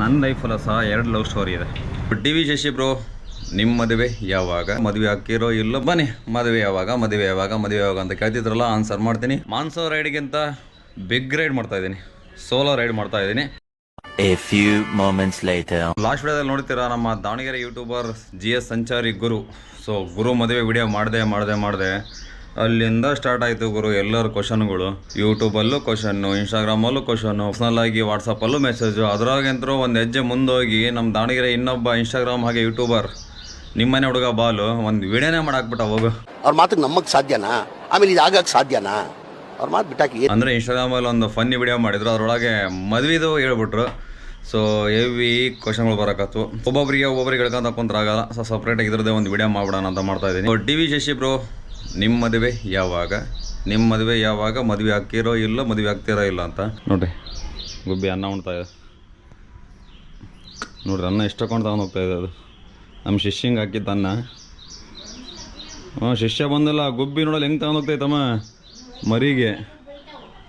ನನ್ನ ಲೈಫಲ್ಲೂ ಸಹ ಎರಡು ಲವ್ ಸ್ಟೋರಿ ಇದೆ. ಡಿ ವಿ ಶಶಿ ಬ್ರೋ ನಿಮ್ಮ ಮದುವೆ ಯಾವಾಗ? ಮದುವೆ ಹಾಕಿರೋ ಇಲ್ಲೋ? ಬನ್ನಿ ಮದುವೆ ಯಾವಾಗ? ಮದುವೆ ಯಾವಾಗ? ಮದುವೆ ಯಾವಾಗ ಅಂತ ಕೇಳ್ತಿದ್ರಲ್ಲ ಆನ್ಸರ್ ಮಾಡ್ತೀನಿ. ಮಾನ್ಸೋ ರೈಡ್ಗಿಂತ ಬಿಗ್ ರೈಡ್ ಮಾಡ್ತಾ ಇದ್ದೀನಿ. ಸೋಲೋ ರೈಡ್ ಮಾಡ್ತಾ ಇದ್ದೀನಿ. A few moments later. Last ವಿಡಿಯೋದಲ್ಲಿ ನೋಡ್ತೀರಾ ನಮ್ಮ ದಾವಣಗೆರೆ ಯೂಟ್ಯೂಬರ್ ಜಿ ಎಸ್ ಸಂಚಾರಿ ಗುರು. ಸೊ ಗುರು ಮದುವೆ ವಿಡಿಯೋ ಮಾಡಿದೆ ಮಾಡಿದೆ ಮಾಡಿದೆ. ಅಲ್ಲಿಂದ ಸ್ಟಾರ್ಟ್ ಆಯಿತು ಗುರು ಎಲ್ಲರ ಕ್ವಶನ್ಗಳು ಯೂಟ್ಯೂಬಲ್ಲೂ ಕ್ವಶನ್ನು ಇನ್ಸ್ಟಾಗ್ರಾಮಲ್ಲೂ ಕ್ವಶನ್ನು ಪರ್ಸ್ನಲ್ ಆಗಿ ವಾಟ್ಸಪ್ಪಲ್ಲೂ ಮೆಸೇಜು ಅದ್ರಾಗಂತರೂ ಒಂದು ಹೆಜ್ಜೆ ಮುಂದೋಗಿ ನಮ್ಮ ದಾವಣಗೆರೆ ಇನ್ನೊಬ್ಬ ಇನ್ಸ್ಟಾಗ್ರಾಮ್ ಹಾಗೆ ಯೂಟ್ಯೂಬರ್ ನಿಮ್ಮನೆ ಹುಡುಗ ಬಾಲು ಒಂದು ವಿಡಿಯೋನೇ ಮಾಡಾಕ್ಬಿಟ್ಟ ಹೋಗು. ಅವ್ರ ಮಾತಿಗೆ ನಮಗೆ ಸಾಧ್ಯನಾ? ಆಮೇಲೆ ಇದು ಆಗಕ್ಕೆ ಸಾಧ್ಯನಾ? ಅವ್ರ ಮಾತು ಬಿಟ್ಟಾಕಿ ಅಂದರೆ ಇನ್ಸ್ಟಾಗ್ರಾಮಲ್ಲಿ ಒಂದು ಫನ್ನಿ ವಿಡಿಯೋ ಮಾಡಿದ್ರು ಅದರೊಳಗೆ ಮದುವೆದು ಹೇಳ್ಬಿಟ್ರು. So heavy ಕ್ವಶನ್ಗಳು ಬರಕತ್ತು. ಒಬ್ಬೊಬ್ಬರಿಗೆ ಒಬ್ಬೊಬ್ರಿಗೆ ಹೇಳ್ಕೊಂತ ಕುಂತ್ರಾಗಲ್ಲ. ಸೊ ಸಪ್ರೇಟಾಗಿ ಇದ್ರದ್ದೇ ಒಂದು ವಿಡಿಯೋ ಮಾಡ್ಬಿಡೋಣ ಅಂತ ಮಾಡ್ತಾ ಇದ್ದೀನಿ. ಡಿ ವಿ ಶಶಿ ಬ್ರೋ ನಿಮ್ಮ ಮದುವೆ ಯಾವಾಗ? ನಿಮ್ಮ ಮದುವೆ ಯಾವಾಗ? ಮದುವೆ ಆಗ್ತಿರೋ ಇಲ್ಲ, ಮದುವೆ ಆಗ್ತಿರೋ ಇಲ್ಲ ಅಂತ. ನೋಡ್ರಿ, ಗುಬ್ಬಿ ಅನ್ನ ಉಣ್ತಾ ಇದೆ. ನೋಡ್ರಿ, ಅನ್ನ ಎಷ್ಟು ತಗೊಂಡು ತಗೊಂಡು ಹೋಗ್ತಾ ಇದೆ ಅದು. ನಮ್ಮ ಶಿಷ್ಯಂಗೆ ಹಾಕಿದ್ದ ಅನ್ನ. ಶಿಷ್ಯ ಬಂದಿಲ್ಲ, ಗುಬ್ಬಿ ನೋಡಲ್ಲ ಹೆಂಗೆ ತಗೊಂಡು ಹೋಗ್ತೈತಮ್ಮ ಮರಿಗೆ.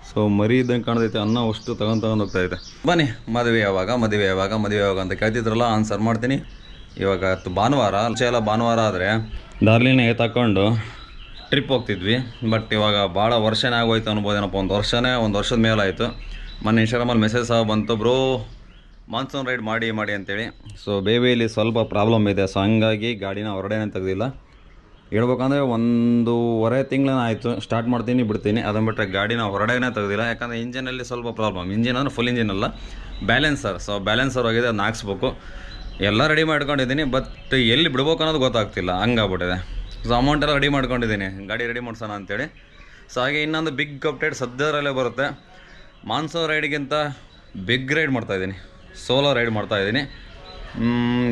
ಸೊ ಮರಿ ಇದ್ದಂಗೆ ಕಾಣ್ತೈತೆ, ಅನ್ನ ಅಷ್ಟು ತಗೊಂಡು ತಗೊಂಡು ಹೋಗ್ತಾ ಇದೆ. ಬನ್ನಿ, ಮದುವೆ ಯಾವಾಗ? ಮದುವೆ ಯಾವಾಗ? ಮದುವೆ ಯಾವಾಗ ಅಂತ ಕೇಳ್ತಿದ್ರಲ್ಲ ಆನ್ಸರ್ ಮಾಡ್ತೀನಿ. ಇವಾಗ ಭಾನುವಾರ ಮುಂಚೆ ಎಲ್ಲ ಭಾನುವಾರ ಆದರೆ ದಾರ್ಲಿನ ತಗೊಂಡು ಟ್ರಿಪ್ ಹೋಗ್ತಿದ್ವಿ ಬಟ್ ಇವಾಗ ಭಾಳ ವರ್ಷನೇ ಆಗೋಯ್ತು ಅನ್ಬೋದೇನಪ್ಪ ಒಂದು ವರ್ಷನೇ, ಒಂದು ವರ್ಷದ ಮೇಲೆ ಆಯಿತು ಮೊನ್ನೆ ಇನ್ಸ್ಟಾಗ್ರಾಮಲ್ಲಿ ಮೆಸೇಜ್ ಸಹ ಬಂತು, ಬ್ರೋ ಮಾನ್ಸೂನ್ ರೈಡ್ ಮಾಡಿ ಮಾಡಿ ಅಂತೇಳಿ. ಸೊ ಬೇಬಿಯಲ್ಲಿ ಸ್ವಲ್ಪ ಪ್ರಾಬ್ಲಮ್ ಇದೆ ಸೊ ಹಂಗಾಗಿ ಗಾಡಿನ ಹೊರಡೇನೆ ತೆಗೆದಿಲ್ಲ. ಹೇಳ್ಬೇಕಂದ್ರೆ ಒಂದೂವರೆ ತಿಂಗಳನ್ನ ಆಯಿತು ಸ್ಟಾರ್ಟ್ ಮಾಡ್ತೀನಿ, ಬಿಡ್ತೀನಿ. ಅದನ್ನು ಬಿಟ್ಟರೆ ಗಾಡಿನ ಹೊರಡೇನೆ ತೆಗೆದಿಲ್ಲ, ಯಾಕಂದರೆ ಇಂಜಿನಲ್ಲಿ ಸ್ವಲ್ಪ ಪ್ರಾಬ್ಲಮ್ ಇಂಜಿನ್ ಅಂದರೆ ಫುಲ್ ಇಂಜಿನ್ ಅಲ್ಲ ಬ್ಯಾಲೆನ್ಸರ್ ಸೊ ಬ್ಯಾಲೆನ್ಸರ್ ಹೋಗಿದೆ ಅದನ್ನ ಹಾಕ್ಸ್ಬೇಕು. ಎಲ್ಲ ರೆಡಿ ಮಾಡ್ಕೊಂಡಿದ್ದೀನಿ ಬಟ್ ಎಲ್ಲಿ ಬಿಡ್ಬೇಕು ಅನ್ನೋದು ಗೊತ್ತಾಗ್ತಿಲ್ಲ, ಹಂಗಾಗ್ಬಿಟ್ಟಿದೆ. ಸೊ ಅಮೌಂಟ್ ಎಲ್ಲ ರೆಡಿ ಮಾಡ್ಕೊಂಡಿದ್ದೀನಿ. ಗಾಡಿ ರೆಡಿ ಮಾಡ್ಸೋಣ ಅಂತೇಳಿ. ಸೊ ಹಾಗೆ ಇನ್ನೊಂದು ಬಿಗ್ ಅಪ್ಡೇಟ್ ಸದ್ಯದಲ್ಲೇ ಬರುತ್ತೆ. ಮಾನ್ಸೂನ್ ರೈಡ್ಗಿಂತ ಬಿಗ್ ರೈಡ್ ಮಾಡ್ತಾಯಿದ್ದೀನಿ ಸೋಲೋ ರೈಡ್ ಮಾಡ್ತಾಯಿದ್ದೀನಿ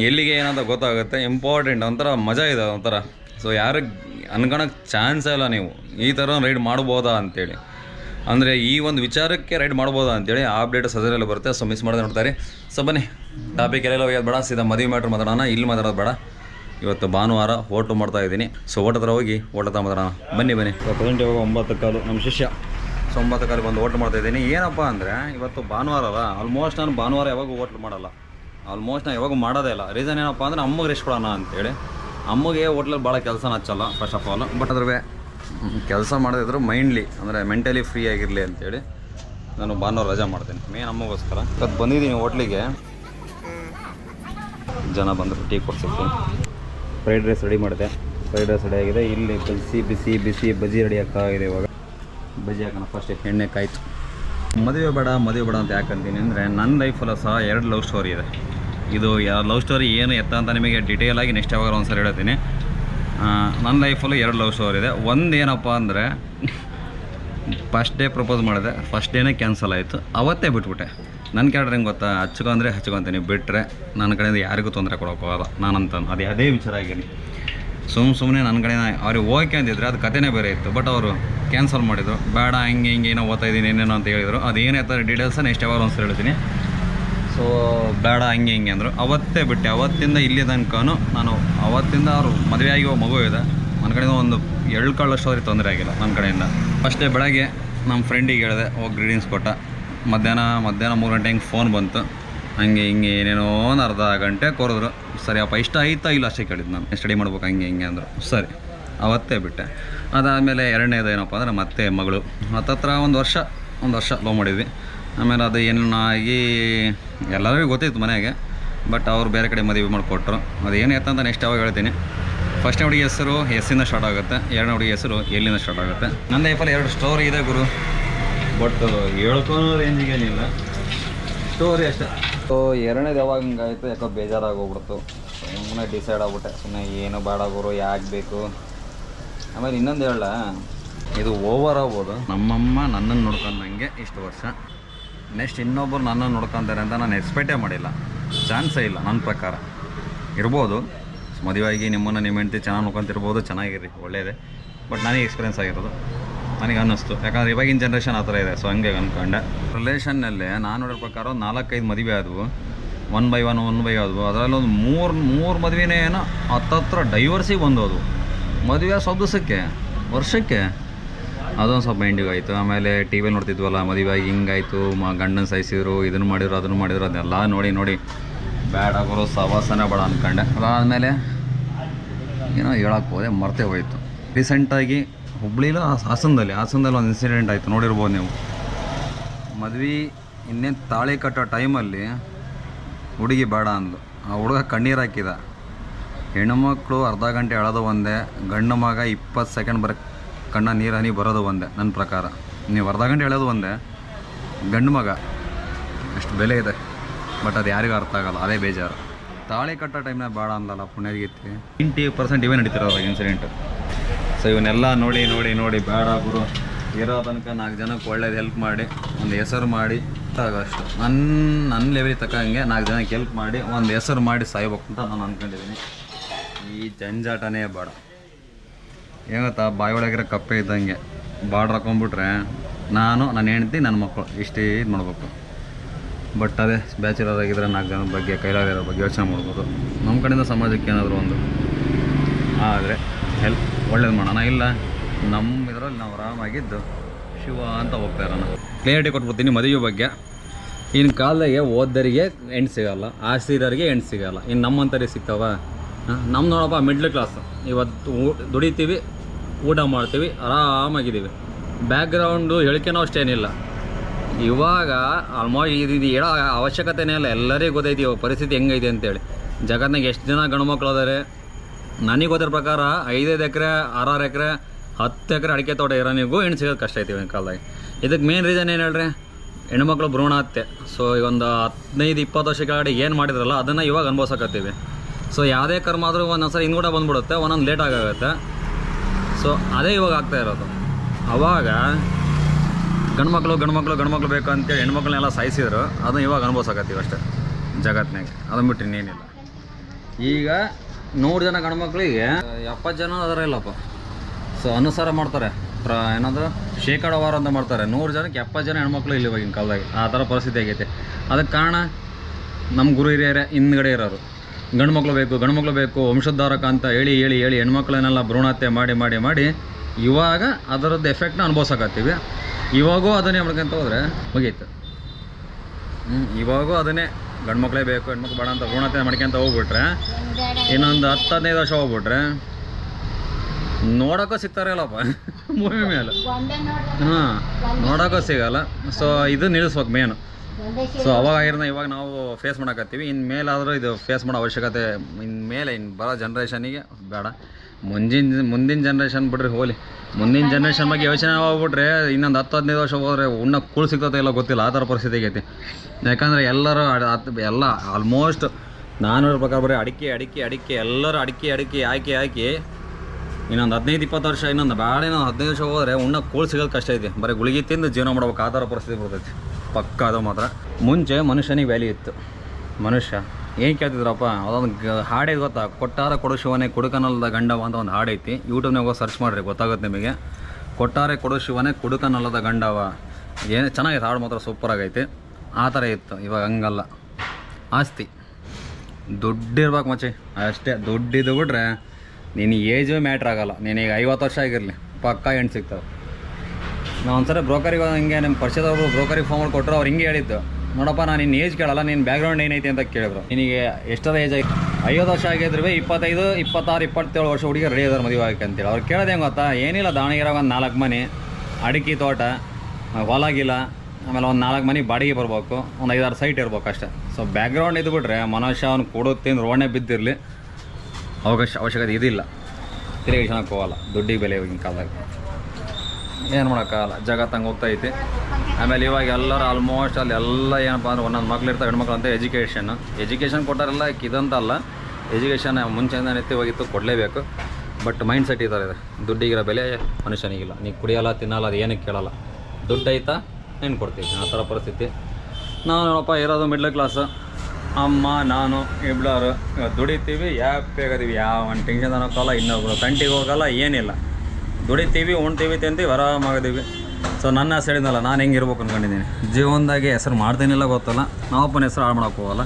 ಎಲ್ಲಿಗೆ ಏನಂತ ಗೊತ್ತಾಗುತ್ತೆ. ಇಂಪಾರ್ಟೆಂಟ್ ಒಂಥರ ಮಜಾ ಇದೆ, ಒಂಥರ. ಸೊ ಯಾರಿಗೆ ಅನ್ಕೊಳಕ್ಕೆ ಚಾನ್ಸೇ ಇಲ್ಲ ನೀವು. ಈ ಥರ ರೈಡ್ ಮಾಡ್ಬೋದಾ ಅಂತೇಳಿ. ಅಂದರೆ, ಈ ಒಂದು ವಿಚಾರಕ್ಕೆ ರೈಡ್ ಮಾಡ್ಬೋದಾ ಅಂತೇಳಿ ಆ ಅಪ್ಡೇಟ್ ಸದರಲ್ಲಿ ಬರುತ್ತೆ. ಸೊ ಮಿಸ್ ಮಾಡಿದ್ರೆ ನೋಡ್ತಾರೆ ಸೊ ಬನ್ನಿ. ಟಾಪಿಕ್ ಎಲ್ಲ ಹೋಗ್ಯೋದು ಬೇಡ. ಸೀದಾ ಮದುವೆ ಮ್ಯಾಟ್ರ್ ಮಾತಾಡೋಣ. ಇಲ್ಲಿ ಮಾತಾಡೋದು ಬೇಡ. ಇವತ್ತು ಭಾನುವಾರ ಓಟು ಮಾಡ್ತಾ ಇದ್ದೀನಿ. ಸೊ ಓಟ ಹತ್ರ ಹೋಗಿ ಓಟ ಮಾತಾಡೋಣ ಬನ್ನಿ ಬನ್ನಿ. ಪ್ರೆಸೆಂಟ್ ಇವಾಗ ಒಂಬತ್ತು ಕಾಲು ನಮ್ಮ ಶಿಷ್ಯ. ಸೊ ಒಂಬತ್ತು ಕಾಲು ಬಂದು ಓಟ್ ಮಾಡ್ತಾ ಇದ್ದೀನಿ. ಏನಪ್ಪ ಅಂದರೆ ಇವತ್ತು ಭಾನುವಾರ ಅಲ್ಲ ಆಲ್ಮೋಸ್ಟ್ ನಾನು ಭಾನುವಾರ ಯಾವಾಗೂ ಓಟ್ ಮಾಡಲ್ಲ. ಆಲ್ಮೋಸ್ಟ್ ನಾನು ಯಾವಾಗೂ ಮಾಡೋದೇ ಇಲ್ಲ. ರೀಸನ್ ಏನಪ್ಪ ಅಂದರೆ ಅಮ್ಮಗೆ ರೆಸ್ಟ್ ಕೊಡೋಣ ಅಂತೇಳಿ. ಅಮ್ಮಗೆ ಓಟ್ಲಲ್ಲಿ ಭಾಳ ಕೆಲಸನ ಹಚ್ಚಲ್ಲ ಫಸ್ಟ್ ಆಫ್ ಆಲ್ ಬಟ್ ಅದ್ರ ಕೆಲಸ ಮಾಡದಿದ್ರು ಮೈಂಡ್ಲಿ ಅಂದರೆ ಮೆಂಟಲಿ ಫ್ರೀ ಆಗಿರಲಿ ಅಂತೇಳಿ ನಾನು ಭಾನುವಾರ ರಜಾ ಮಾಡ್ತೀನಿ. ಮೇನ್ ಅಮ್ಮಗೋಸ್ಕರ. ಇವತ್ತು ಬಂದಿದ್ದೀನಿ ಓಟ್ಲಿಗೆ ಜನ ಬಂದರು ಟೀ ಕೊಡ್ಸಿರ್ತೀನಿ ಫ್ರೈಡ್ ರೈಸ್ ರೆಡಿ ಮಾಡಿದೆ. ಫ್ರೈಡ್ ರೈಸ್ ರೆಡಿ ಆಗಿದೆ. ಇಲ್ಲಿ ಬಿಸಿ ಬಿಸಿ ಬಿಸಿ ಬಜ್ಜಿ ರೆಡಿ ಆಗ್ತಾ ಇದೆ ಇವಾಗ. ಬಜ್ಜಿ ಹಾಕೋಣ ಫಸ್ಟ್ ಎಣ್ಣೆ ಕಾಯ್ತು ಮದುವೆ ಬೇಡ ಮದುವೆ ಬೇಡ ಅಂತ ಯಾಕಂತೀನಿ ಅಂದರೆ ನನ್ನ ಲೈಫಲ್ಲೂ ಸಹ ಎರಡು ಲವ್ ಸ್ಟೋರಿ ಇದೆ. ಇದು ಯಾವ ಲವ್ ಸ್ಟೋರಿ ಏನು ಎತ್ತ ಅಂತ ನಿಮಗೆ ಡಿಟೇಲ್ ಆಗಿ ನೆಕ್ಸ್ಟ್ ಯಾವಾಗ ಒಂದು ಹೇಳ್ತೀನಿ. ನನ್ನ ಲೈಫಲ್ಲೂ ಎರಡು ಲವ್ ಸ್ಟೋರಿ ಇದೆ. ಒಂದು ಏನಪ್ಪ ಅಂದರೆ ಫಸ್ಟ್ ಡೇ ಪ್ರಪೋಸ್ ಮಾಡಿದೆ. ಫಸ್ಟ್ ಡೇನೇ ಕ್ಯಾನ್ಸಲ್ ಆಯಿತು. ಅವತ್ತೇ ಬಿಟ್ಬಿಟ್ಟೆ. ನನ್ನ ಕ್ಯಾರೆಕ್ಟರ್ ಹೆಂಗೆ ಗೊತ್ತಾ? ಹಚ್ಕೊ ಅಂದರೆ ಹಚ್ಕೊತೀನಿ ಬಿಟ್ಟರೆ ನನ್ನ ಕಡೆಯಿಂದ ಯಾರಿಗೂ ತೊಂದರೆ ಕೊಡೋಕ್ಕೋಗಲ್ಲ ನಾನಂತ ಅದು. ಅದೇ ವಿಚಾರ ಆಗಿರಲಿ. ಸುಮ್ಮ ಸುಮ್ಮನೆ ನನ್ನ ಕಡೆ ಅವ್ರಿಗೆ ಓಕೆ ಅಂದಿದ್ರೆ ಅದು ಕಥೆನೇ ಬೇರೆ ಇತ್ತು. ಬಟ್ ಅವರು ಕ್ಯಾನ್ಸಲ್ ಮಾಡಿದರು. ಬೇಡ, ಹಿಂಗೆ ಹಿಂಗೆ ಏನೋ ಓದ್ತಾ ಇದ್ದೀನಿ ಏನೇನೋ ಅಂತ ಹೇಳಿದರು. ಅದು ಡೀಟೇಲ್ಸ ನೆಕ್ಸ್ಟ್ ಯಾವಾಗ ಒಂದ್ಸರಿ ಹೇಳ್ತೀನಿ. ಸೊ ಬೇಡ, ಹಂಗೆ ಹಿಂಗೆ ಅಂದರು. ಅವತ್ತೇ ಬಿಟ್ಟೆ. ಅವತ್ತಿಂದ ಇಲ್ಲಿ ತನಕ ನಾನು ಅವತ್ತಿಂದ ಅವರು ಮದುವೆ ಆಗಿ ಹೋಗೋ ಮಗು ಇದೆ. ನನ್ನ ಕಡೆಯಿಂದ ಒಂದು ಎಳ್ಕೊಳ್ಳೋಷ್ಟು ಅವ್ರಿಗೆ ತೊಂದರೆ ಆಗಿಲ್ಲ ನನ್ನ ಕಡೆಯಿಂದ. ಡೇ ಬೆಳಗ್ಗೆ ನಮ್ಮ ಫ್ರೆಂಡಿಗೆ ಹೇಳಿದೆ, ಹೋಗಿ ಗ್ರೀಡಿಂಗ್ಸ್ ಕೊಟ್ಟ. ಮಧ್ಯಾಹ್ನ ಮಧ್ಯಾಹ್ನ ಮೂರು ಗಂಟೆ ಹಿಂಗೆ ಫೋನ್ ಬಂತು. ಹಂಗೆ ಹಿಂಗೆ ಏನೇನೋ ಒಂದು ಅರ್ಧ ಗಂಟೆ ಕೋರಿದ್ರು. ಸರಿ ಅಪ್ಪ, ಇಷ್ಟ ಆಯ್ತಾ ಇಲ್ಲ? ಅಷ್ಟೇ ಕೇಳಿದ್ದು ನಾನು. ಸ್ಟಡಿ ಮಾಡ್ಬೇಕು, ಹಂಗೆ ಹಿಂಗೆ ಅಂದರು. ಸರಿ, ಅವತ್ತೇ ಬಿಟ್ಟೆ. ಅದಾದಮೇಲೆ ಎರಡನೇದು ಏನಪ್ಪ ಅಂದರೆ ಮತ್ತೆ ಮಗಳು. ಹತ್ತತ್ರ ಒಂದು ವರ್ಷ ಒಂದು ವರ್ಷ ಲವ್ ಮಾಡಿದ್ವಿ. ಆಮೇಲೆ ಅದು ಏನಾಗಿ ಎಲ್ಲರಿಗೂ ಗೊತ್ತಿತ್ತು ಮನೆಗೆ, ಬಟ್ ಅವ್ರು ಬೇರೆ ಕಡೆ ಮದುವೆ ಮಾಡಿಕೊಟ್ರು. ಅದು ಏನು ಅಂತ ನೆಕ್ಸ್ಟ್ ಯಾವಾಗ ಹೇಳ್ತೀನಿ. ಫಸ್ಟ್ನೇ ಹುಡುಗಿ ಹೆಸರು ಎಸ್ಸಿಂದ ಸ್ಟಾರ್ಟ್ ಆಗುತ್ತೆ ಎರಡನೇ ಹುಡುಗಿ ಹೆಸರು ಎಲ್ಲಿಂದ ಸ್ಟಾರ್ಟ್ ಆಗುತ್ತೆ. ನನ್ನ ಲೈಫಲ್ಲಿ ಎರಡು ಸ್ಟೋರಿ ಇದೆ ಗುರು. ಬಟ್ ಹೇಳ್ಕೊಳೋ ರೇಂಜಿಗೆ ಏನಿಲ್ಲ. ಸ್ಟೋರಿ ಅಷ್ಟೇ. ಸೊ ಎರಡನೇದು ಯಾವಾಗ ಹಿಂಗಾಯಿತು ಯಾಕೋ ಬೇಜಾರಾಗಿ ಹೋಗ್ಬಿಡ್ತು. ಸುಮ್ಮನೆ ಡಿಸೈಡ್ ಆಗ್ಬಿಟ್ಟೆ ಸುಮ್ಮನೆ ಏನು ಬೇಡ ಗುರು ಯಾಕೆ ಬೇಕು. ಆಮೇಲೆ ಇನ್ನೊಂದು ಹೇಳ. ಇದು ಓವರ್ ಆಗ್ಬೋದು. ನಮ್ಮಮ್ಮ ನನ್ನನ್ನು ನೋಡ್ಕೊಂಡಂಗೆ ಇಷ್ಟು ವರ್ಷ. ನೆಕ್ಸ್ಟ್ ಇನ್ನೊಬ್ಬರು ನನ್ನನ್ನು ನೋಡ್ಕೊಂತಾರೆ ಅಂತ ನಾನು ಎಕ್ಸ್ಪೆಕ್ಟೇ ಮಾಡಿಲ್ಲ. ಚಾನ್ಸೇ ಇಲ್ಲ ನನ್ನ ಪ್ರಕಾರ. ಇರ್ಬೋದು. ಮದುವೆಯಾಗಿ ನಿಮ್ಮನ್ನು ನಿಮ್ಮ ಹೆಂಡತಿ ಚೆನ್ನಾಗಿ ನೋಡ್ಕೊಂತಿರ್ಬೋದು, ಚೆನ್ನಾಗಿರಿ ಒಳ್ಳೆಯದೇ ಬಟ್ ನನಗೆ ಎಕ್ಸ್ಪೀರಿಯನ್ಸ್ ಆಗಿರೋದು. ನನಗೆ ಅನ್ನಿಸ್ತು. ಯಾಕಂದ್ರೆ ಇವಾಗಿನ ಜನ್ರೇಷನ್ ಆ ಥರ ಇದೆ. ಸೊ ಹಂಗೆ ಅಂದ್ಕೊಂಡೆ ರಿಲೇಷನ್ನಲ್ಲೇ ನಾನು ನೋಡೋ ಪ್ರಕಾರ ಒಂದು ನಾಲ್ಕೈದು ಮದುವೆ ಆದವು. One by one one by ಆದವು. ಅದರಲ್ಲಿ ಒಂದು ಮೂರು ಮೂರು ಮದುವೆನೇ ಏನೋ ಹತ್ತತ್ರ ಡೈವರ್ಸಿಗೆ ಬಂದೋದು ಮದುವೆ ಸ್ವಲ್ಪ ವರ್ಷಕ್ಕೆ. ಅದೊಂದು ಸ್ವಲ್ಪ ಮೈಂಡಿಗೆ ಆಯಿತು. ಆಮೇಲೆ ಟಿ ವಿಲಿ ನೋಡ್ತಿದ್ವಲ್ಲ ಮದುವೆ ಹಿಂಗಾಯಿತು. ಮ, ಗಂಡನ ಸಾಯಿಸಿದ್ರು, ಇದನ್ನು ಮಾಡಿದ್ರು, ಅದನ್ನು ಮಾಡಿದ್ರು ಅದೆಲ್ಲ ನೋಡಿ ನೋಡಿ. ಬ್ಯಾಡ ಬರೋ ಸವಾಸನೆ ಬೇಡ ಅಂದ್ಕೊಂಡೆ ಅದಾದಮೇಲೆ ಏನೋ ಹೇಳಕ್ಕೆ ಹೋದೆ, ಮರ್ತೇ ಹೋಯ್ತು. ರೀಸೆಂಟಾಗಿ ಹುಬ್ಳಿಲೂ ಹಾಸ್- ಹಾಸನದಲ್ಲಿ ಹಾಸನದಲ್ಲಿ ಒಂದು ಇನ್ಸಿಡೆಂಟ್ ಆಯಿತು, ನೋಡಿರ್ಬೋದು ನೀವು. ಮದ್ವೆ ಇನ್ನೇನು ತಾಳಿ ಕಟ್ಟೋ ಟೈಮಲ್ಲಿ ಹುಡುಗಿ ಬೇಡ ಅಂದ್ಲು. ಆ ಹುಡುಗ ಕಣ್ಣೀರು ಹಾಕಿದ. ಹೆಣ್ಣುಮಕ್ಕಳು ಅರ್ಧ ಗಂಟೆ ಎಳೋದು ಒಂದೇ ಗಂಡು ಮಗ ಇಪ್ಪತ್ತು ಸೆಕೆಂಡ್ ಬರ ಕಣ್ಣ ನೀರು ಹನಿ ಬರೋದು ಒಂದೇ ನನ್ನ ಪ್ರಕಾರ. ನೀವು ಅರ್ಧ ಗಂಟೆ ಎಳೆಯೋದು ಒಂದೇ ಗಂಡು ಮಗ, ಅಷ್ಟು ಬೆಲೆ ಇದೆ. ಬಟ್ ಅದು ಯಾರಿಗೂ ಅರ್ಥ ಆಗಲ್ಲ, ಅದೇ ಬೇಜಾರು. ತಾಳಿ ಕಟ್ಟೋ ಟೈಮ್ನಾಗ ಭಾಳ ಅಂದಲ್ಲ ಪುಣ್ಯಗೀತಿ ಇಂಟಿ ಪರ್ಸೆಂಟ್ ಇವೇ ನಡೀತಿರೋದು ಇನ್ಸಿಡೆಂಟ್ ಸೊ ಇವನ್ನೆಲ್ಲ ನೋಡಿ ನೋಡಿ ನೋಡಿ, ಬೇಡ ಗುರು. ಇರೋ ತನಕ ನಾಲ್ಕು ಜನಕ್ಕೆ ಒಳ್ಳೇದು ಹೆಲ್ಪ್ ಮಾಡಿ, ಒಂದು ಹೆಸರು ಮಾಡಿ, ಅಷ್ಟು. ನನ್ನ ನನ್ನ ಲೆವೆಲಿಗೆ ತಕ್ಕಂಗೆ ನಾಲ್ಕು ಜನಕ್ಕೆ ಹೆಲ್ಪ್ ಮಾಡಿ, ಒಂದು ಹೆಸರು ಮಾಡಿ ಸಾಯ್ಬೇಕು ಅಂತ ನಾನು ಅಂದ್ಕೊಂಡಿದ್ದೀನಿ ಈ ಜಂಜಾಟನೇ ಬೇಡ. ಏನು ಗೊತ್ತಾ ಬಾಯಿ ಒಳಗಿರೋ ಕಪ್ಪೆ ಇದ್ದಂಗೆ. ಬಾಡ್ರ್ ಹಾಕೊಂಬಿಟ್ರೆ ನಾನು ನನ್ನ ಹೆಂಡ್ತಿ ನನ್ನ ಮಕ್ಕಳು ಇಷ್ಟೇ ಇದು ಮಾಡ್ಬೇಕು. ಬಟ್ ಅದೇ ಬ್ಯಾಚುಲರ್ ಆಗಿದ್ರೆ ನಾಲ್ಕು ಜನದ ಬಗ್ಗೆ ಕೈಲಾಗಿರೋ ಬಗ್ಗೆ ಯೋಚನೆ ಮಾಡ್ಬೋದು. ನಮ್ಮ ಕಡೆಯಿಂದ ಸಮಾಜಕ್ಕೆ ಏನಾದರೂ ಒಂದು ಆದರೆ ಹೆಲ್ಪ್ ಒಳ್ಳೇದು ಮಾಡೋಣ. ಇಲ್ಲ, ನಮ್ಮ ಇದರಲ್ಲಿ ನಾವು ಆರಾಮಾಗಿದ್ದು ಶಿವ ಅಂತ ಹೋಗ್ತಾ ಇರೋಣ. ಕ್ಲಿಯರಿಟಿ ಕೊಟ್ಬಿಡ್ತೀನಿ ಮದುವೆ ಬಗ್ಗೆ. ಇನ್ನು ಕಾಲದಾಗೆ ಓದ್ದರಿಗೆ ಸಿಗಲ್ಲ ಆಸ್ತಿ ಇರೋರಿಗೆ ಹೆಣ್ಣು ಸಿಗಲ್ಲ. ಇನ್ನು ನಮ್ಮಂಥರಿಗೆ ಸಿಗ್ತಾವ? ನಮ್ಮ ನೋಡಪ್ಪ ಮಿಡ್ಲ್ ಕ್ಲಾಸ್ ಇವತ್ತು ದುಡಿತೀವಿ, ಊಟ ಮಾಡ್ತೀವಿ, ಆರಾಮಾಗಿದ್ದೀವಿ. ಬ್ಯಾಕ್ಗ್ರೌಂಡು ಹೇಳಿಕೆನೋ ಅಷ್ಟೇನಿಲ್ಲ. ಇವಾಗ ಆಲ್ಮೋಸ್ಟ್ ಇದು ಇದು ಹೇಳೋ ಅವಶ್ಯಕತೆನೇ ಇಲ್ಲ. ಎಲ್ಲರಿಗೂ ಗೊತ್ತೈತಿ ಇವಾಗ ಪರಿಸ್ಥಿತಿ ಹೆಂಗೈತಿ ಅಂತೇಳಿ. ಜಗತ್ನಾಗ ಎಷ್ಟು ಜನ ಗಂಡ್ಮಕ್ಳು ಅದಾರೆ? ನನಗೆ ಗೊತ್ತಿರೋ ಪ್ರಕಾರ ಐದೈದು ಎಕರೆ, ಆರಾರು ಎಕರೆ, ಹತ್ತು ಎಕರೆ ಅಡಿಕೆ ತೋಟ ಇರೋನಿಗೂ ಹೆಣ್ಣು ಸಿಗೋದು ಕಷ್ಟ ಐತಿ ಇವಾಗ ಕಾಲದಾಗ. ಇದಕ್ಕೆ ಮೇನ್ ರೀಸನ್ ಏನು ಹೇಳ್ರಿ? ಹೆಣ್ಮಕ್ಳು ಭ್ರೂಣ ಹತ್ಯೆ. ಸೊ ಈಗ ಒಂದು ಹದಿನೈದು, ಇಪ್ಪತ್ತು ವರ್ಷ ಕೆಳಗಡೆ ಏನು ಮಾಡಿದ್ರಲ್ಲ, ಅದನ್ನು ಇವಾಗ ಅನುಭವಿಸಕತ್ತೀವಿ ಸೊ ಯಾವುದೇ ಕರ್ಮ ಆದರೂ ಒಂದೊಂದು ಸರಿ ಹಿಂದ್ಗಡೆ ಬಂದ್ಬಿಡುತ್ತೆ, ಒಂದೊಂದು ಲೇಟ್ ಆಗುತ್ತೆ ಸೊ ಅದೇ ಇವಾಗ ಆಗ್ತಾ ಇರೋದು. ಅವಾಗ ಗಂಡ್ಮಕ್ಳು ಗಂಡು ಮಕ್ಕಳು ಬೇಕು ಅಂತೇಳಿ ಹೆಣ್ಮಕ್ಳನ್ನೆಲ್ಲ ಸಾಯಿಸಿದ್ರು. ಅದನ್ನು ಇವಾಗ ಅನುಭವಿಸಕತ್ತೀವಿ ಅಷ್ಟೇ. ಜಗತ್ತಿನಾಗೆ. ಅದನ್ನು ಬಿಟ್ಟು ಇನ್ನೇನಿಲ್ಲ. ಈಗ ನೂರು ಜನ ಗಂಡು ಮಕ್ಕಳಿಗೆ ಎಪ್ಪತ್ತು ಜನ ಅದರ ಇಲ್ಲಪ್ಪ. ಸೊ ಅನುಸಾರ ಮಾಡ್ತಾರೆ. ಪ್ರ ಏನಂದ್ರೆ ಶೇಕಡವಾರ ಅಂತ ಮಾಡ್ತಾರೆ. ನೂರು ಜನಕ್ಕೆ ಎಪ್ಪತ್ತು ಜನ ಹೆಣ್ಮಕ್ಳು ಇಲ್ಲಿ ಇವಾಗಿನ ಕಾಲದಾಗ. ಆ ಥರ ಪರಿಸ್ಥಿತಿ ಆಗೈತೆ. ಅದಕ್ಕೆ ಕಾರಣ ನಮ್ಮ ಗುರು ಹಿರಿಯರೇ ಹಿಂದ್ಗಡೆ ಇರೋರು. ಗಂಡು ಮಕ್ಕಳು ಬೇಕು ಗಂಡು ಮಕ್ಕಳು ಬೇಕು, ವಂಶೋದ್ಧಾರಕ ಅಂತ ಹೇಳಿ ಹೇಳಿ ಹೇಳಿ ಹೆಣ್ಮಕ್ಳನ್ನೆಲ್ಲ ಭ್ರೂಣಹತ್ಯೆ ಮಾಡಿ ಮಾಡಿ ಮಾಡಿ ಇವಾಗ ಅದರದ್ದು ಎಫೆಕ್ಟ್ನ ಅನುಭವಿಸಕತ್ತೀವಿ. ಇವಾಗೂ ಅದನ್ನೇ ಮಾಡ್ಕೊಂತ ಹೋದ್ರೆ ಮುಗೀತು ಇವಾಗೂ ಅದನ್ನೇ ಗಂಡು ಮಕ್ಕಳೇ ಬೇಕು, ಹೆಣ್ಮಕ್ಳು ಬೇಡ ಅಂತ ಭ್ರೂಣಹತ್ಯೆ ಮಾಡ್ಕೊಂತ ಹೋಗ್ಬಿಟ್ರೆ, ಇನ್ನೊಂದು ಹತ್ತು ಹದಿನೈದು ವರ್ಷ ಹೋಗ್ಬಿಟ್ರೆ ನೋಡೋಕ್ಕೂ ಸಿಗ್ತಾರೆ ಇಲ್ಲಪ್ಪ. ಭೂಮಿ ಮೇಲೆ. ಹಾಂ, ನೋಡೋಕ್ಕೂ ಸಿಗಲ್ಲ. ಸೊ ಇದು ನಿಲ್ಲಿಸ್ಬೇಕು ಮೇನು ಸೊ ಅವಾಗ ಆಗಿರೋದನ್ನ ಇವಾಗ ನಾವು ಫೇಸ್ ಮಾಡಕತ್ತೀವಿ. ಇನ್ನು ಮೇಲಾದರೂ ಇದು ಫೇಸ್ ಮಾಡೋ ಅವಶ್ಯಕತೆ ಇನ್ನು ಮೇಲೆ ಇನ್ನು ಬರೋ ಜನ್ರೇಷನಿಗೆ ಬೇಡ. ಮುಂದಿನ ಮುಂದಿನ ಜನ್ರೇಷನ್ ಬಿಡ್ರಿ ಹೋಲಿ ಮುಂದಿನ ಜನ್ರೇಷನ್ ಬಗ್ಗೆ ಯೋಚನೆ ಆಗ್ಬಿಟ್ರೆ ಇನ್ನೊಂದು ಹತ್ತು ಹದಿನೈದು ವರ್ಷ ಹೋದ್ರೆ ಉಣ್ಣ ಕೂಳು ಸಿಗ್ತದೆ ಇಲ್ಲ ಗೊತ್ತಿಲ್ಲ ಆ ಥರ ಪರಿಸ್ಥಿತಿ ಆಗೈತಿ. ಯಾಕಂದರೆ ಎಲ್ಲರೂ ಎಲ್ಲ ಆಲ್ಮೋಸ್ಟ್ ನಾನು ಪ್ರಕಾರ ಬರೀ ಅಡಿಕೆ ಅಡಿಕೆ ಅಡಿಕೆ ಎಲ್ಲರೂ ಅಡಿಕೆ ಅಡಿಕೆ ಹಾಕಿ ಹಾಕಿ ಇನ್ನೊಂದು ಹದಿನೈದು ಇಪ್ಪತ್ತು ವರ್ಷ ಇನ್ನೊಂದು ಭಾಳ ಇನ್ನೊಂದು ಹದಿನೈದು ವರ್ಷ ಹೋದರೆ ಉಣ್ಣ ಕೂಳು ಸಿಗೋದು ಕಷ್ಟ ಐತಿ. ಬರೀ ಗುಳಿಗೆ ತಿಂದು ಜೀವನ ಮಾಡ್ಬೇಕು ಆ ಥರ ಪರಿಸ್ಥಿತಿ ಬರ್ತೈತಿ. ಪಕ್ಕ ಅದು ಮಾತ್ರ. ಮುಂಚೆ ಮನುಷ್ಯನಿಗೆ ವ್ಯಾಲ್ಯೂ ಇತ್ತು. ಮನುಷ್ಯ ಏನು ಕೇಳ್ತಿದ್ರಪ್ಪ? ಅದೊಂದು ಗ ಗೊತ್ತಾ? ಕೊಟ್ಟಾರ ಕೊಡು ಶಿವನೇ, ಕುಡುಕನಲ್ಲದ ಗಂಡವ ಅಂತ ಒಂದು ಹಾಡೈತಿ ಯೂಟ್ಯೂಬ್ನಾಗ ಹೋಗಿ ಸರ್ಚ್ ಮಾಡಿರಿ, ಗೊತ್ತಾಗುತ್ತೆ ನಿಮಗೆ. ಕೊಟ್ಟಾರೆ ಕೊಡು ಶಿವನೇ, ಕುಡುಕನಲ್ಲದ ಗಂಡವ. ಏನು, ಚೆನ್ನಾಗೈತೆ, ಹಾಡು ಮಾತ್ರ ಸೂಪರ್ ಆಗೈತಿ. ಆ ಥರ ಇತ್ತು, ಇವಾಗ ಹಂಗಲ್ಲ. ಆಸ್ತಿ. ದುಡ್ಡಿರ್ಬೇಕು ಮಚ್ಚಿ. ಅಷ್ಟೇ, ದುಡ್ಡಿದ್ದು ಬಿಟ್ರೆ ನಿನ್ನ ಏಜು ಮ್ಯಾಟ್ರ್ ಆಗಲ್ಲ. ನಿನಗೆ ಐವತ್ತು ವರ್ಷ ಆಗಿರಲಿ, ಪಕ್ಕ ಹೆಣ್ಣು ಸಿಗ್ತವೆ. ನಾವು ಒಂದ್ಸರಿ ಬ್ರೋಕರಿಗೆ ಹಿಂಗೆ ನಿಮ್ಮ ಪರಿಚಯದವರು ಬ್ರೋಕರಿಗೆ ಫೋನ್ ಮಾಡಿ ಕೊಟ್ಟರು ಅವ್ರು ಹಿಂಗೆ ಹೇಳಿದ್ದು. ನೋಡಪ್ಪ, ನಾನು ನಿನ್ನ ಏಜ್ ಕೇಳಲ್ಲ ನಿನ್ನ ಬ್ಯಾಕ್ಗ್ರೌಂಡ್ ಏನೈತಿ ಅಂತ ಕೇಳಿದ್ರು. ನಿನಗೆ ಎಷ್ಟರ ಏಜ್ ಆಗಿ ಐವತ್ತು ವರ್ಷ ಆಗಿದ್ರೆ ಇಪ್ಪತ್ತೈದು, ಇಪ್ಪತ್ತಾರು, ಇಪ್ಪತ್ತೇಳು ವರ್ಷ ಹುಡುಗಿ ರೆಡಿ ಅದಾರ ಮದುವೆ ಆಗಕ್ಕೆ ಅಂತೇಳಿ ಅವ್ರು ಕೇಳೋದು ಹೆಂಗೆ ಗೊತ್ತಾ? ಏನಿಲ್ಲ, ದಾವಣಗೆರೆ ಒಂದು ನಾಲ್ಕು ಮನೆ, ಅಡಿಕೆ ತೋಟ ಹೊಲ ಗಿಲ ಆಮೇಲೆ ಒಂದು ನಾಲ್ಕು ಮನೆ ಬಾಡಿಗೆ ಬರಬೇಕು, ಒಂದು ಐದಾರು ಸೈಟ್ ಇರ್ಬೇಕು ಅಷ್ಟೇ. ಸೊ ಬ್ಯಾಕ್ಗ್ರೌಂಡ್ ಇದ್ಬಿಟ್ರೆ ಮನುಷ್ಯ ಅವ್ನು ಕೊಡುತ್ತೆ ರೋಣೆ ಬಿದ್ದಿರಲಿ, ಅವಕಾಶ ಅವಶ್ಯಕತೆ ಇದಿಲ್ಲ. ತಿರುಗಿ ಹೋಗಲ್ಲ, ದುಡ್ಡಿಗೆ ಬೆಲೆ ಹೋಗಿನ ಕಾಲದಾಗ ಏನು ಮಾಡೋಕ್ಕಾಗಲ್ಲ ಜಗತ್ತಂಗೆ ಹೋಗ್ತಾ ಐತಿ ಆಮೇಲೆ ಇವಾಗ ಎಲ್ಲರೂ ಆಲ್ಮೋಸ್ಟ್ ಅಲ್ಲಿ ಎಲ್ಲ ಏನಪ್ಪ ಅಂದ್ರೆ ಒಂದೊಂದು ಮಕ್ಳು ಇರ್ತಾರೆ ಹೆಣ್ಮಕ್ಳು ಅಂತ ಎಜುಕೇಷನ್ ಎಜುಕೇಷನ್ ಕೊಟ್ಟಾರಲ್ಲ ಇದಂತಲ್ಲ. ಎಜುಕೇಷನ್ ಮುಂಚೆಯಿಂದ ನಿತ್ಯವಾಗಿತ್ತು ಕೊಡಲೇಬೇಕು. ಬಟ್ ಮೈಂಡ್ ಸೆಟ್ ಈ ಥರ ಇದೆ. ದುಡ್ಡಿಗಿರೋ ಬೆಲೆ ಮನುಷ್ಯನಿಗಿಲ್ಲ. ನೀ ಕುಡಿಯೋಲ್ಲ, ತಿನ್ನಲ್ಲ, ಅದು ಏನಕ್ಕೆ ಕೇಳಲ್ಲ. ದುಡ್ಡು ಐತಾ ಏನು ಕೊಡ್ತೀವಿ. ಆ ಥರ ಪರಿಸ್ಥಿತಿ. ನಾವು ನೋಡಪ್ಪ ಇರೋದು ಮಿಡ್ಲ್ ಕ್ಲಾಸ್ ಅಮ್ಮ, ನಾನು, ಇಬ್ಳಾರು. ದುಡಿತೀವಿ, ಯಾಕೆ ಬೇಕಾದೀವಿ? ಯಾವ, ಒಂದು ಟೆನ್ಷನ್ ಅನ್ನೋಕ್ಕಲ್ಲ ಇನ್ನೊಬ್ರು ಕಂಟಿಗೆ ಹೋಗಲ್ಲ, ಏನಿಲ್ಲ. ದುಡಿತೀವಿ, ಉಣ್ತೀವಿ, ತಿಂತೀವಿ, ಆರಾಮಾಗಿದ್ದೀವಿ. ಸೊ ನನ್ನ ಹೆಸರು ಹೇಳಿದ್ನಲ್ಲ ನಾನು ಹೆಂಗೆ ಇರ್ಬೇಕು ಅಂದ್ಕೊಂಡಿದ್ದೀನಿ ಜೀವನದಾಗೆ ಹೆಸರು ಮಾಡ್ತೀನಿಲ್ಲ ಗೊತ್ತಲ್ಲ ನಾವಪ್ಪನ ಹೆಸರು ಹಾಳು ಮಾಡೋಕೆ ಹೋಗಲ್ಲ.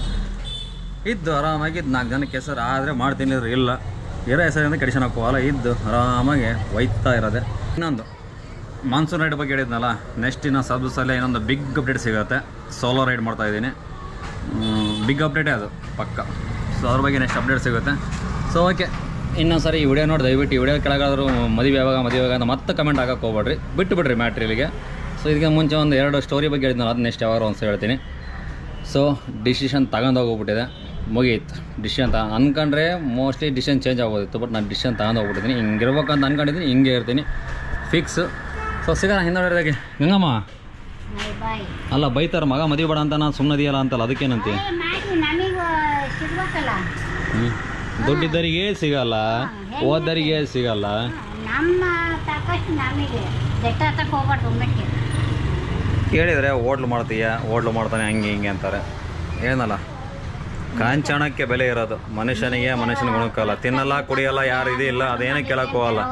ಇದ್ದು ಆರಾಮಾಗಿ ಇದ್ದು ನಾಲ್ಕು ಜನಕ್ಕೆ ಹೆಸರು ಆದರೆ ಮಾಡ್ತೀನಿ ಇಲ್ಲ. ಇರೋ ಹೆಸರಿಂದ ಕೆಡಿಸ್ಕೊಳಕ್ಕೆ ಹೋಗಲ್ಲ, ಇದ್ದು ಆರಾಮಾಗಿ ಒಯ್ತಾ ಇರೋದೆ. ಇನ್ನೊಂದು ಮಾನ್ಸೂನ್ ರೈಡ್ ಬಗ್ಗೆ ಹೇಳಿದ್ನಲ್ಲ ನೆಕ್ಸ್ಟ್ ಇನ್ನು ಸಬ್ ಸಲ ಇನ್ನೊಂದು ಬಿಗ್ ಅಪ್ಡೇಟ್ ಸಿಗುತ್ತೆ. ಸೋಲೋ ರೈಡ್ ಮಾಡ್ತಾ ಇದ್ದೀನಿ. ಬಿಗ್ ಅಪ್ಡೇಟೇ ಅದು, ಪಕ್ಕ. ಸೊ ಅದ್ರ ಬಗ್ಗೆ ನೆಕ್ಸ್ಟ್ ಅಪ್ಡೇಟ್ ಸಿಗುತ್ತೆ. ಸೊ ಓಕೆ ಇನ್ನೊಂದು ಸರಿ ಈ ವಿಡಿಯೋ ನೋಡಿ ದಯವಿಟ್ಟು ಈ ವಿಡಿಯೋ ಕೆಳಗಾದರೂ ಮದುವೆ ಯಾವಾಗ ಮದುವೆ ಯಾವಾಗ ಅಂತ ಮತ್ತೆ ಕಮೆಂಟ್ ಹಾಕಕ್ಕೆ ಹೋಗ್ಬೇಡ್ರಿ. ಬಿಟ್ಟು ಬಿಡ್ರಿ ಮ್ಯಾಟ್ರಿಯಲಿಗೆ ಸೊ ಇದಕ್ಕೆ ಮುಂಚೆ ಒಂದು ಎರಡು ಸ್ಟೋರಿ ಬಗ್ಗೆ ಹೇಳಿದ್ನಲ್ಲ ಅದನ್ನ ನೆಕ್ಸ್ಟ್ ಯಾವಾಗ ಒಂದು ಹೇಳ್ತೀನಿ. ಸೊ ಡಿಸಿಷನ್ ತಗೊಂಡೋಗ್ಬಿಟ್ಟಿದೆ ಮುಗಿಯಿತು ಡಿಸಿಷನ್ ತ ಅನ್ಕೊಂಡ್ರೆ ಮೋಸ್ಟ್ಲಿ ಡಿಸಿಷನ್ ಚೇಂಜ್ ಆಗೋದಿತ್ತು ಬಟ್ ನಾನು ಡಿಸಿಷನ್ ತಗೊಂಡೋಗ್ಬಿಟ್ಟಿದ್ದೀನಿ ಹಿಂಗಿರ್ಬೇಕಂತ ಅಂದ್ಕೊಂಡಿದ್ದೀನಿ ಹಿಂಗೆ ಇರ್ತೀನಿ. ಫಿಕ್ಸ್ ಸೊ ಸಿಗೋಣ ಹಿಂದ ಗಂಗಮ್ಮ ಬಾಯ್ ಬಾಯ್ ಅಲ್ಲ ಬೈತಾರ ಮಗ ಮದುವೆ ಬೇಡ ಅಂತ ನಾನು ಸುಮ್ಮನದಿಯಲ್ಲ ಅಂತಲ್ಲ ಅದಕ್ಕೇನಂತೀವಿ ಹ್ಞೂ ದುಡ್ಡಿದ್ದರಿಗೆ ಸಿಗಲ್ಲ ಓದ್ದರಿಗೆ ಸಿಗಲ್ಲ. ನಮ್ಮ ಓಡ್ಲು ನಮಗೆ ಹೋಗ್ಬಾರ್ದು ಕೇಳಿದರೆ ಹೋಟ್ಲು ಮಾಡ್ತೀಯ? ಓಡ್ಲು ಮಾಡ್ತಾನೆ ಹಂಗೆ ಹಿಂಗೆ ಅಂತಾರೆ. ಏನಲ್ಲ ಕಾಂಚಾಣಕ್ಕೆ ಬೆಲೆ ಇರೋದು. ಮನುಷ್ಯನಿಗೆ ಮನುಷ್ಯನ ಗುಣಕ್ಕಲ್ಲ ತಿನ್ನಲ್ಲ ಕುಡಿಯಲ್ಲ ಯಾರು ಇದಿಲ್ಲ ಇಲ್ಲ ಅದೇನೇ ಕೇಳಕ್ಕೆ ಹೋಗಲ್ಲ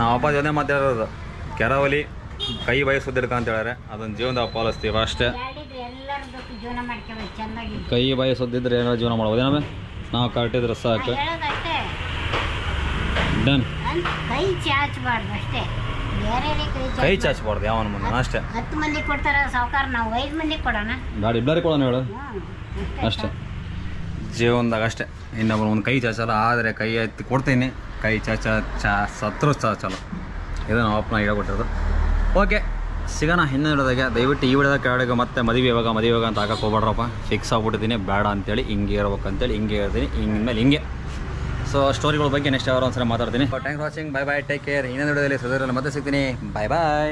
ನಾವು ಅಪ್ಪ ಜೊತೆ ಮಾತಾಡೋದು ಕೆರವಲಿ ಕೈ ಬಯಸುದಿರ್ಕ ಅಂತ ಹೇಳಾರೆ ಅದನ್ನ ಜೀವನದಾಗ ಪಾಲಿಸ್ತೀವಿ ಅಷ್ಟೇ ಜೀವನ ಕೈ ಬಯಸುದಿದ್ರೆ ಏನೋ ಜೀವನ ಮಾಡ್ಬೋದು ಏನಮ್ಮ ನಾವು ಕಟ್ಟಿದ್ರೆ ಸಾಕು ಡನ್ ಕೈ ಚಾಚಬಾರ್ದು ಅಷ್ಟೇ. ಕೈ ಚಾಚ್ ಕೈ ಚಾಚಬಾರ್ದು ಯಾವನ ಮುಂದೆ ಅಷ್ಟೇ. ಹತ್ತು ಮಂದಿ ಕೊಡ್ತಾರ ಸಾವುಕಾರ ನಾವು ಐದು ಮಂದಿ ಕೊಡೋಣ. ಗಾಡಿ ಇಬ್ಬರಿಗೆ ಕೊಡೋಣ ಹೇಳು. ಅಷ್ಟೇ. ಜೀವನದಾಗ ಅಷ್ಟೇ. ಇನ್ನೊಬ್ಬರು ಒಂದು ಕೈ ಚಾಚಲ್ಲ ಆದರೆ ಕೈ ಎತ್ತಿ ಕೊಡ್ತೀನಿ. ಕೈ ಚಾಚ ಚಾ ಸತ್ರು ಚಾಚಲ್ಲ. ಇದು ನಮ್ಮ ಅಪ್ಪನ ಹೇಳ್ಕೊಟ್ಟಿರೋದು. ಓಕೆ ಸಿಗೋಣ ಹಿನ್ನಡೆದಾಗೆ ದಯವಿಟ್ಟು ಈ ವಿಡಿಯೋದ ಕೆಳಗೆ ಮತ್ತೆ ಮದುವೆ ಇವಾಗ ಮದುವೆ ಇವಾಗ ಅಂತ ಹಾಕಕ್ಕೆ ಹೋಗ್ಬೇಡ್ರಪ್ಪ. ಫಿಕ್ಸ್ ಆಗ್ಬಿಟ್ಟಿದ್ದೀನಿ, ಬೇಡ ಅಂತೇಳಿ ಹಿಂಗೆ ಇರ್ಬೇಕು ಅಂತೇಳಿ ಹಿಂಗೆ ಇರ್ತೀನಿ ಹಿಂಗೆ. ಮೇಲೆ ಹಿಂಗೆ ಸೊ ಸ್ಟೋರಿಗಳ ಬಗ್ಗೆ ನೆಕ್ಸ್ಟ್ ಯಾವ ಒಂದ್ಸಲ ಮಾತಾಡ್ತೀನಿ. Thanks watching bye bye take care ಇನ್ನೊಂದು ವಿಡಿಯೋದಲ್ಲಿ ಸದರಲ್ಲಿ ಮತ್ತೆ ಸಿಗ್ತೀನಿ. Bye bye